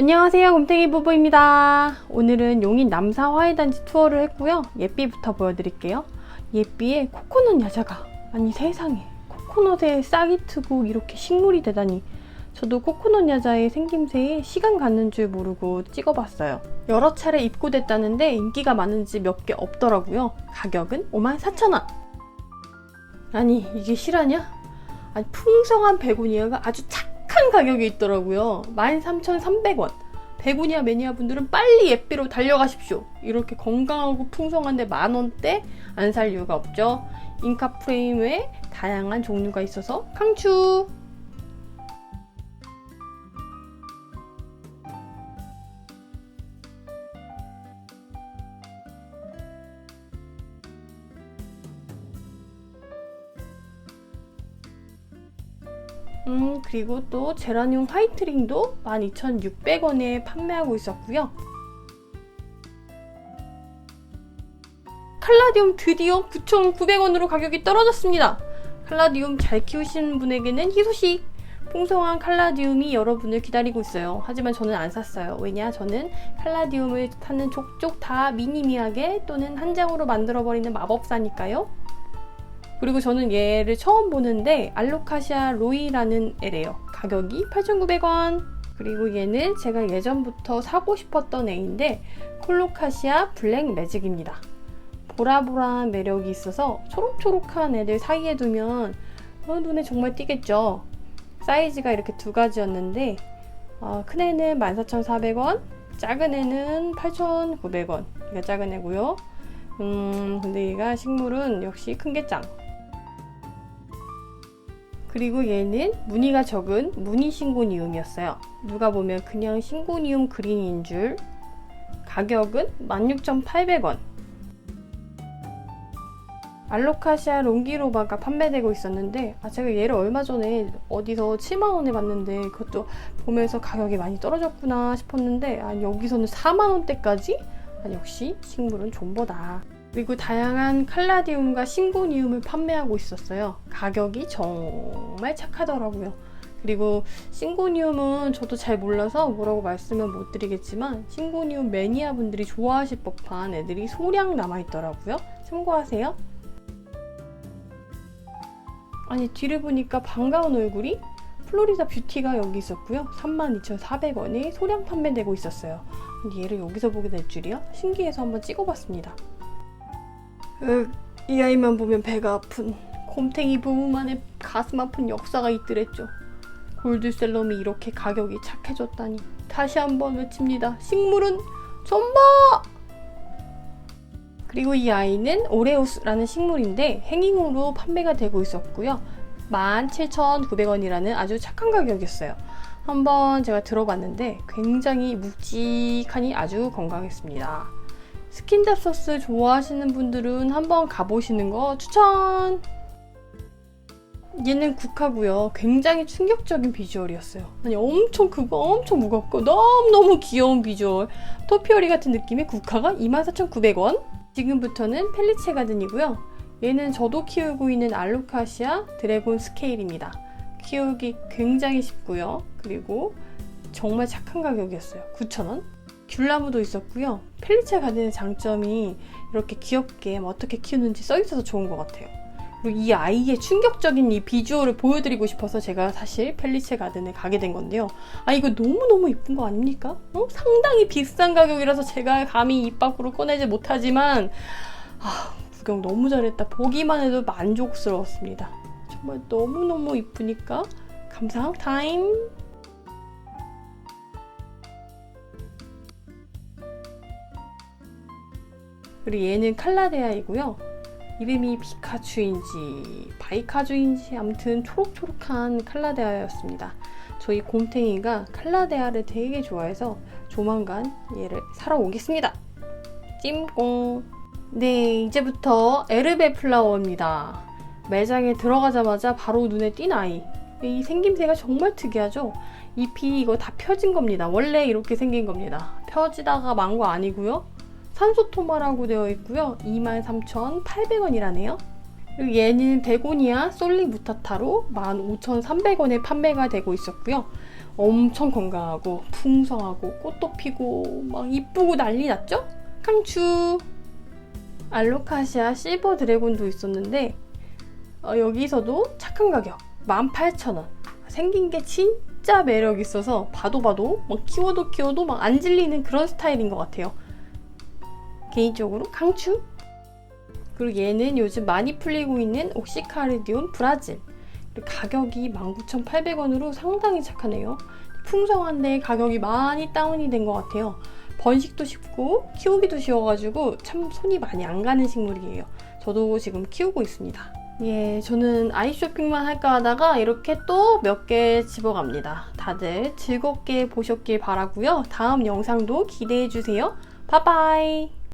안녕하세요 곰탱이 부부입니다. 오늘은 용인 남사 화훼단지 투어를 했고요. 예삐부터 보여드릴게요. 예삐에 코코넛 야자가 아니 세상에. 코코넛에 싹이 트고 이렇게 식물이 되다니. 저도 코코넛 야자의 생김새에 시간 가는 줄 모르고 찍어봤어요. 여러 차례 입고됐다는데 인기가 많은지 몇 개 없더라고요. 가격은 54,000원. 아니 이게 실화냐? 아니 풍성한 베고니아가 아주 착 한 가격에 있더라고요. 13,300원. 베고니아 매니아 분들은 빨리 예삐로 달려가십시오. 이렇게 건강하고 풍성한데 만 원대 안 살 이유가 없죠. 잉카 프레임 외에 다양한 종류가 있어서 강추. 음, 그리고 또 제라늄 화이트링도 12,600원에 판매하고 있었고요. 칼라디움 드디어 9,900원으로 가격이 떨어졌습니다. 칼라디움 잘 키우시는 분에게는 희소식! 풍성한 칼라디움이 여러분을 기다리고 있어요. 하지만 저는 안 샀어요. 왜냐? 저는 칼라디움을 타는 족족 다 미니미하게 또는 한 장으로 만들어버리는 마법사니까요. 그리고 저는 얘를 처음 보는데 알로카시아 로이라는 애래요. 가격이 8,900원. 그리고 얘는 제가 예전부터 사고 싶었던 애인데 콜로카시아 블랙 매직입니다. 보라보라한 매력이 있어서 초록초록한 애들 사이에 두면 어, 눈에 정말 띄겠죠. 사이즈가 이렇게 두 가지였는데 어, 큰 애는 14,400원, 작은 애는 8,900원. 이가 작은 애고요. 음, 근데 얘가 식물은 역시 큰 게 짱. 그리고 얘는 무늬가 적은 무늬 싱고니움이었어요. 누가 보면 그냥 싱고니움 그린인 줄. 가격은 16,800원. 알로카시아 롱기로바가 판매되고 있었는데 아 제가 얘를 얼마 전에 어디서 7만 원에 봤는데 그것도 보면서 가격이 많이 떨어졌구나 싶었는데 아 여기서는 4만 원대까지? 아 역시 식물은 존버다. 그리고 다양한 칼라디움과 싱고니움을 판매하고 있었어요. 가격이 정말 착하더라고요. 그리고 싱고니움은 저도 잘 몰라서 뭐라고 말씀은 못 드리겠지만 싱고니움 매니아 분들이 좋아하실 법한 애들이 소량 남아 있더라고요. 참고하세요. 아니 뒤를 보니까 반가운 얼굴이 플로리다 뷰티가 여기 있었고요. 32,400원에 소량 판매되고 있었어요. 얘를 여기서 보게 될 줄이야? 신기해서 한번 찍어봤습니다. 으, 이 아이만 보면 배가 아픈 곰탱이 부부만의 가슴 아픈 역사가 있더랬죠. 골드셀럼이 이렇게 가격이 착해졌다니 다시 한번 외칩니다. 식물은 존버! 그리고 이 아이는 오레우스라는 식물인데 행잉으로 판매가 되고 있었고요. 17,900원이라는 아주 착한 가격이었어요. 한번 제가 들어봤는데 굉장히 묵직하니 아주 건강했습니다. 스킨잡 소스 좋아하시는 분들은 한번 가보시는 거 추천! 얘는 국화고요. 굉장히 충격적인 비주얼이었어요. 아니 엄청 크고 엄청 무겁고 너무너무 귀여운 비주얼. 토피오리 같은 느낌의 국화가 24,900원. 지금부터는 펠리체 가든이고요. 얘는 저도 키우고 있는 알로카시아 드래곤 스케일입니다. 키우기 굉장히 쉽고요. 그리고 정말 착한 가격이었어요. 9,000원. 귤나무도 있었고요. 펠리체 가든의 장점이 이렇게 귀엽게 뭐 어떻게 키우는지 써 있어서 좋은 것 같아요. 그리고 이 아이의 충격적인 이 비주얼을 보여드리고 싶어서 제가 사실 펠리체 가든에 가게 된 건데요. 아 이거 너무너무 이쁜 거 아닙니까? 어? 상당히 비싼 가격이라서 제가 감히 입 밖으로 꺼내지 못하지만 아, 구경 너무 잘했다. 보기만 해도 만족스러웠습니다. 정말 너무너무 이쁘니까 감상 타임! 그리고 얘는 칼라데아이고요. 이름이 피카츄인지 바이카주인지 아무튼 초록초록한 칼라데아였습니다. 저희 곰탱이가 칼라데아를 되게 좋아해서 조만간 얘를 사러 오겠습니다. 찜꽁 네 이제부터 에르베 플라워입니다. 매장에 들어가자마자 바로 눈에 띈 아이 이 생김새가 정말 특이하죠? 잎이 이거 다 펴진 겁니다. 원래 이렇게 생긴 겁니다. 펴지다가 만거 아니고요. 산소토마라고 되어 있고요. 23,800원이라네요. 그리고 얘는 베고니아 솔리 무타타로 15,300원에 판매가 되고 있었고요. 엄청 건강하고 풍성하고 꽃도 피고 막 이쁘고 난리 났죠? 강추! 알로카시아 실버 드래곤도 있었는데 어, 여기서도 착한 가격 18,000원 생긴 게 진짜 매력 있어서 봐도 봐도 막 키워도 키워도 막 안 질리는 그런 스타일인 것 같아요 개인적으로 강추! 그리고 얘는 요즘 많이 풀리고 있는 옥시카르디온 브라질 가격이 19,800원으로 상당히 착하네요 풍성한데 가격이 많이 다운이 된 것 같아요 번식도 쉽고 키우기도 쉬워가지고 참 손이 많이 안 가는 식물이에요. 저도 지금 키우고 있습니다. 예, 저는 아이 쇼핑만 할까 하다가 이렇게 또 몇 개 집어갑니다. 다들 즐겁게 보셨길 바라고요. 다음 영상도 기대해 주세요. 바이바이.